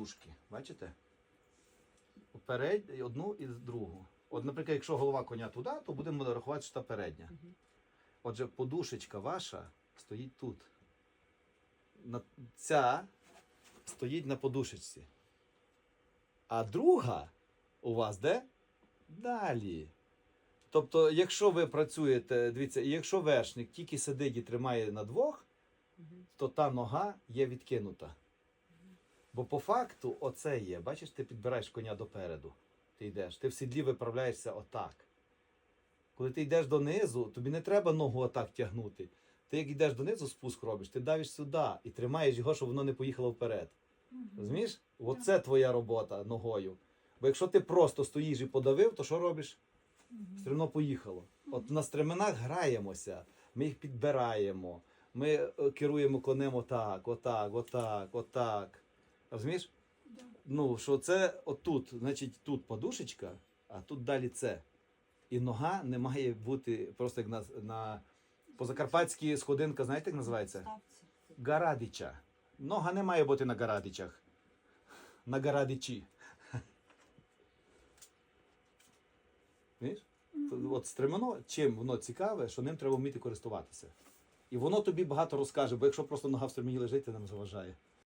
подушки. Бачите? Перед, одну і другу. От, наприклад, якщо голова коня туди, то будемо рахувати, що та передня. Отже, подушечка ваша стоїть тут. На, ця стоїть на подушечці. А друга у вас де? Далі. Тобто, якщо ви працюєте, дивіться, якщо вершник тільки сидить і тримає на двох, то та нога є відкинута. Бо по факту оце є. Бачиш, ти підбираєш коня допереду. Ти йдеш. Ти в сідлі виправляєшся отак. Коли ти йдеш донизу, тобі не треба ногу отак тягнути. Ти як йдеш донизу, спуск робиш, ти давиш сюди і тримаєш його, щоб воно не поїхало вперед. Мгм. Розумієш? Оце твоя робота ногою. Бо якщо ти просто стоїш і подавив, то що робиш? Мгм. Стремно поїхало. От на стременах граємося, ми їх підбираємо, ми е, керуємо конем отак, отак, отак, отак. Розумієш? Да. Ну, що це отут, значить, тут подушечка, а тут далі це. І нога не має бути просто як на, на позакарпатські сходинка, знаєте, як називається? Гарадича. Нога не має бути на гарадичах. На гарадичі. То От стремено, чим воно цікаве, що ним треба вміти користуватися. І воно тобі багато розкаже, бо якщо просто нога в стремені лежить, це нам заважає.